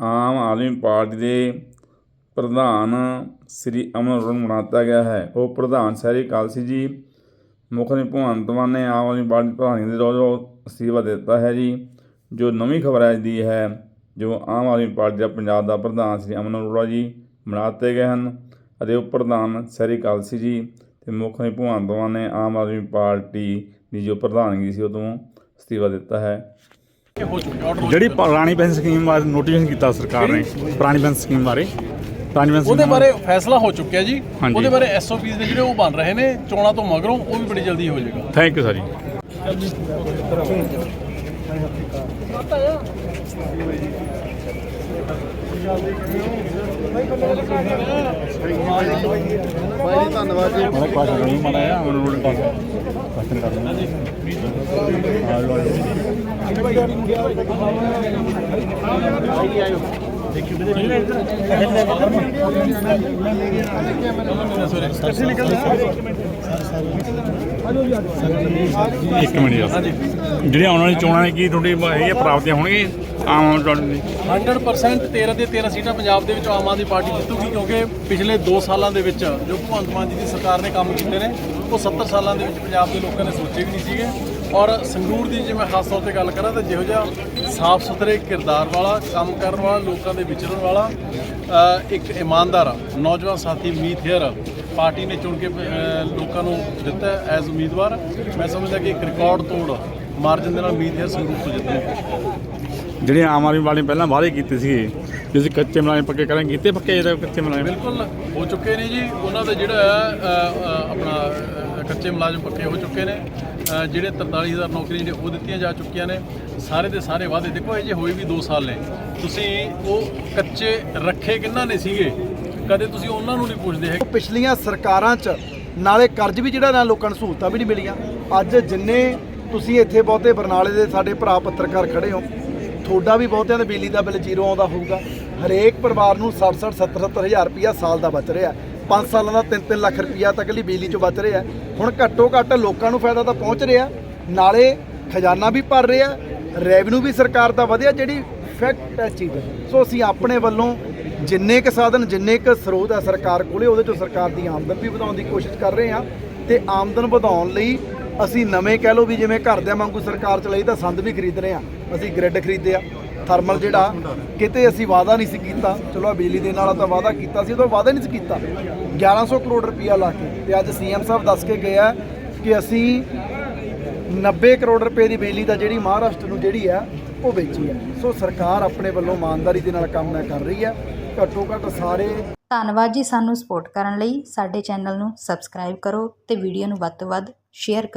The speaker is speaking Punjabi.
ਆਮ ਆਦਮੀ ਪਾਰਟੀ ਦੇ ਪ੍ਰਧਾਨ ਸ੍ਰੀ ਅਮਨ ਅਰੋੜਾ ਨੂੰ ਬਣਾਤਾ ਗਿਆ ਹੈ। ਉਹ ਪ੍ਰਧਾਨ ਸ਼ਹਿਰੀ ਕਾਲਸੀ ਜੀ, ਮੁੱਖ ਮੰਤਰੀ ਭਗਵੰਤ ਮਾਨ ਨੇ ਆਮ ਆਦਮੀ ਪਾਰਟੀ ਪ੍ਰਧਾਨ ਦੇ ਰੋਜ਼ ਅਸਤੀਫਾ ਦੇ ਦਿੱਤਾ ਹੈ ਜੀ। ਜੋ ਨਵੀਂ ਖਬਰ ਹੈ ਦੀ ਹੈ, ਜੋ ਆਮ ਆਦਮੀ ਪਾਰਟੀ ਦਾ ਪੰਜਾਬ ਦਾ ਪ੍ਰਧਾਨ ਸ੍ਰੀ ਅਮਨ ਅਰੋੜਾ ਜੀ ਬਣਾ ਦਿੱਤੇ ਗਏ ਹਨ ਅਤੇ ਉਪ ਪ੍ਰਧਾਨ ਸ਼ਹਿਰੀ ਕਾਲਸੀ ਜੀ ਤੇ ਮੁੱਖ ਮੰਤਰੀ ਭਗਵੰਤ ਮਾਨ ਨੇ ਆਮ ਆਦਮੀ ਪਾਰਟੀ ਦੀ ਜੋ ਪ੍ਰਧਾਨਗੀ ਸੀ ਉਹ ਤੋਂ ਅਸਤੀਫਾ ਦਿੱਤਾ ਹੈ। ਜਿਹੜੀ ਪੁਰਾਣੀ ਪੈਨਸ਼ਨ ਸਕੀਮ ਬਾਰੇ ਨੋਟੀਫਿਕੇਸ਼ਨ ਕੀਤਾ ਸਰਕਾਰ ਨੇ ਪੁਰਾਣੀ ਪੈਨਸ਼ਨ ਸਕੀਮ ਬਾਰੇ। ਪੁਰਾਣੀ ਪੈਨਸ਼ਨ ਉਹਦੇ ਬਾਰੇ ਫੈਸਲਾ ਹੋ ਚੁੱਕਿਆ ਜੀ। ਹਾਂਜੀ। ਉਹਦੇ ਬਾਰੇ ਐਸਓਪੀਸ ਨੇ ਜਿਹੜੇ ਉਹ ਬਣ ਰਹੇ ਨੇ ਚੋਣਾਂ ਤੋਂ ਮਗਰੋਂ ਉਹ ਵੀ ਬੜੀ ਜਲਦੀ ਹੋ ਜਾਏਗਾ। ਥੈਂਕ ਯੂ ਸਰ ਜੀ। ਬਾਈ ਧੰਨਵਾਦ ਜੀ ਮੈਂ ਪਾਸ ਨਹੀਂ ਮਨਾਇਆ ਉਹ ਰੋਡ ਪਾਸ ਕਰ ਦਿੰਦਾ ਆ ਲੋ ਇੱਕ ਮਿੰਟ ਯਾਰ ਜਿਹੜੀਆਂ ਆਉਣ ਵਾਲੀ ਚੋਣਾਂ ਨੇ ਕੀ ਤੁਹਾਡੀ ਹੈਗੀ ਆ ਪ੍ਰਾਪਤੀਆਂ ਹੋਣਗੀਆਂ? ਆਮ ਆਦਮੀ ਪਾਰਟੀ ਦੀ। 100% 13 ਦੇ 13 ਸੀਟਾਂ ਪੰਜਾਬ ਦੇ ਵਿੱਚ ਆਮ ਆਦਮੀ ਪਾਰਟੀ ਜਿੱਤੂਗੀ, ਕਿਉਂਕਿ ਪਿਛਲੇ 2 ਸਾਲਾਂ ਦੇ ਵਿੱਚ ਜੋ ਭਗਵੰਤ ਮਾਨ ਜੀ ਦੀ ਸਰਕਾਰ ਨੇ ਕੰਮ ਕੀਤੇ ਨੇ, ਉਹ 70 ਸਾਲਾਂ ਦੇ ਵਿੱਚ ਪੰਜਾਬ ਦੇ ਲੋਕਾਂ ਨੇ ਸੋਚੇ ਵੀ ਨਹੀਂ ਸੀਗੇ। ਔਰ ਸੰਗਰੂਰ ਦੀ ਜੇ ਮੈਂ ਖਾਸ ਤੌਰ ਤੇ ਗੱਲ ਕਰਾਂ, ਤਾਂ ਜਿਹੋ ਜਿਹਾ ਸਾਫ਼ ਸੁਥਰੇ ਕਿਰਦਾਰ ਵਾਲਾ, ਕੰਮ ਕਰਨ ਵਾਲਾ, ਲੋਕਾਂ ਦੇ ਵਿਚਰਨ ਵਾਲਾ ਇੱਕ ਇਮਾਨਦਾਰ ਨੌਜਵਾਨ ਸਾਥੀ ਮੀਤ ਹੇਅਰ ਪਾਰਟੀ ਨੇ ਚੁਣ ਕੇ ਲੋਕਾਂ ਨੂੰ ਦਿੱਤਾ ਐਜ਼ ਉਮੀਦਵਾਰ। ਮੈਂ ਸਮਝਦਾ ਕਿ ਇੱਕ ਰਿਕਾਰਡ ਤੋੜ ਮਾਰਜਨ ਦੇ ਨਾਲ ਮੀਤ ਹੇਅਰ ਸੰਗਰੂਰ ਤੋਂ ਜਿੱਤਣਗੇ। ਜਿਹੜੀਆਂ ਆਮ ਆਦਮੀ ਪਾਰਟੀ ਨੇ ਪਹਿਲਾਂ ਵਾਅਦੇ ਕੀਤੇ ਸੀਗੇ ਵੀ ਅਸੀਂ ਕੱਚੇ ਮੁਲਾਜ਼ਮ ਪੱਕੇ ਕਰਾਂਗੇ ਕੀਤੇ ਪੱਕੇ ਇਹਦਾ ਕੱਚੇ ਮੁਲਾਜ਼ਮ ਬਿਲਕੁਲ ਹੋ ਚੁੱਕੇ ਨੇ ਜੀ। ਉਹਨਾਂ ਦਾ ਜਿਹੜਾ ਆਪਣਾ ਕੱਚੇ ਮੁਲਾਜ਼ਮ ਪੱਕੇ ਹੋ ਚੁੱਕੇ ਨੇ। ਜਿਹੜੇ 43000 ਨੌਕਰੀਆਂ ਜਿਹੜੇ ਉਹ ਦਿੱਤੀਆਂ ਜਾ ਚੁੱਕੀਆਂ ਨੇ। ਸਾਰੇ ਦੇ ਸਾਰੇ ਵਾਅਦੇ। ਦੇਖੋ ਇਹ ਜੇ ਹੋਏ ਵੀ 2 ਸਾਲ ਨੇ ਤੁਸੀਂ ਉਹ ਕੱਚੇ ਰੱਖੇ ਕਿੰਨਾ ਨੇ ਸੀਗੇ? ਕਦੇ ਤੁਸੀਂ ਉਹਨਾਂ ਨੂੰ ਨਹੀਂ ਪੁੱਛਦੇ ਹੈ ਪਿਛਲੀਆਂ ਸਰਕਾਰਾਂ 'ਚ ਨਾਲੇ ਕਰਜ਼ ਵੀ ਜਿਹੜਾ ਨਾ ਲੋਕਾਂ ਨੂੰ ਸਹੂਲਤਾਂ ਵੀ ਨਹੀਂ ਮਿਲੀਆਂ। ਅੱਜ ਜਿੰਨੇ ਤੁਸੀਂ ਇੱਥੇ ਬਹੁਤੇ ਬਰਨਾਲੇ ਦੇ ਸਾਡੇ ਭਰਾ ਪੱਤਰਕਾਰ ਖੜੇ ਹੋ ਤੁਹਾਡਾ ਵੀ ਬਹੁਤਿਆਂ ਦਾ ਬਿਜਲੀ ਦਾ ਬਿੱਲ ਜ਼ੀਰੋ ਆਉਂਦਾ ਹੋਊਗਾ। ਹਰੇਕ ਪਰਿਵਾਰ ਨੂੰ 60 60 70 70 ਹਜ਼ਾਰ ਰੁਪਇਆ ਸਾਲ ਦਾ ਬਚ ਰਿਹਾ। 5 ਸਾਲਾਂ ਦਾ 3-3 ਲੱਖ ਰੁਪਇਆ ਤੱਕ ਲਈ ਬਿਜਲੀ 'ਚੋਂ ਬਚ ਰਿਹਾ। ਹੁਣ ਘੱਟੋ ਘੱਟ ਲੋਕਾਂ ਨੂੰ ਫਾਇਦਾ ਤਾਂ ਪਹੁੰਚ ਰਿਹਾ। ਨਾਲੇ ਖਜ਼ਾਨਾ ਵੀ ਭਰ ਰਿਹਾ। ਰੈਵਨਿਊ ਵੀ ਸਰਕਾਰ ਦਾ ਵਧਿਆ, ਜਿਹੜੀ ਫੈਕਟ ਹੈ ਚੀਜ਼ ਸੋ ਅਸੀਂ ਆਪਣੇ ਵੱਲੋਂ ਜਿੰਨੇ ਕ ਸਾਧਨ, ਜਿੰਨੇ ਕ ਸਰੋਤ ਹੈ ਸਰਕਾਰ ਕੋਲੇ, ਉਹਦੇ ਚੋਂ ਸਰਕਾਰ ਦੀ ਆਮਦਨ ਵੀ ਵਧਾਉਣ ਦੀ ਕੋਸ਼ਿਸ਼ ਕਰ ਰਹੇ ਹਾਂ। ਤੇ ਆਮਦਨ ਵਧਾਉਣ ਲਈ ਅਸੀਂ ਨਵੇਂ ਕਹਿ ਲਓ ਵੀ ਜਿਵੇਂ ਘਰਦਿਆਂ ਵਾਂਗੂ ਸਰਕਾਰ ਚਲਾਈ ਤਾਂ ਸੰਦ ਵੀ ਖਰੀਦ ਰਹੇ ਹਾਂ। ਅਸੀਂ ਗ੍ਰਿਡ ਖਰੀਦੇ ਆ ਥਰਮਲ ਜਿਹੜਾ, ਕਿਤੇ ਅਸੀਂ ਵਾਅਦਾ ਨਹੀਂ ਸੀ ਕੀਤਾ। ਚਲੋ ਬਿਜਲੀ ਦੇਣ ਵਾਲਾ ਤਾਂ ਵਾਅਦਾ ਕੀਤਾ ਸੀ ਉਹ ਵਾਅਦਾ ਨਹੀਂ ਸੀ ਕੀਤਾ। 1100 ਕਰੋੜ ਰੁਪਇਆ ਲਾ ਕੇ ਤੇ ਅੱਜ ਸੀਐਮ ਸਾਹਿਬ ਦੱਸ ਕੇ ਗਏ ਆ ਕਿ ਅਸੀਂ 90 ਕਰੋੜ ਰੁਪਏ ਦੀ ਬਿਜਲੀ ਦਾ ਜਿਹੜੀ ਮਹਾਰਾਸ਼ਟਰ ਨੂੰ ਜਿਹੜੀ ਆ, ਉਹ ਵੇਚੀ ਹੈ ਸੋ ਸਰਕਾਰ ਆਪਣੇ ਵੱਲੋਂ ਇਮਾਨਦਾਰੀ ਦੇ ਨਾਲ ਕੰਮ ਕਰ ਰਹੀ ਹੈ ਘੱਟੋ ਘੱਟ ਸਾਰੇ ਧੰਨਵਾਦ ਜੀ ਸਾਨੂੰ ਸਪੋਰਟ ਕਰਨ ਲਈ। ਸਾਡੇ ਚੈਨਲ ਨੂੰ ਸਬਸਕ੍ਰਾਈਬ ਕਰੋ ਤੇ ਵੀਡੀਓ ਨੂੰ ਵੱਧ ਤੋਂ ਵੱਧ ਸ਼ੇਅਰ ਕਰੋ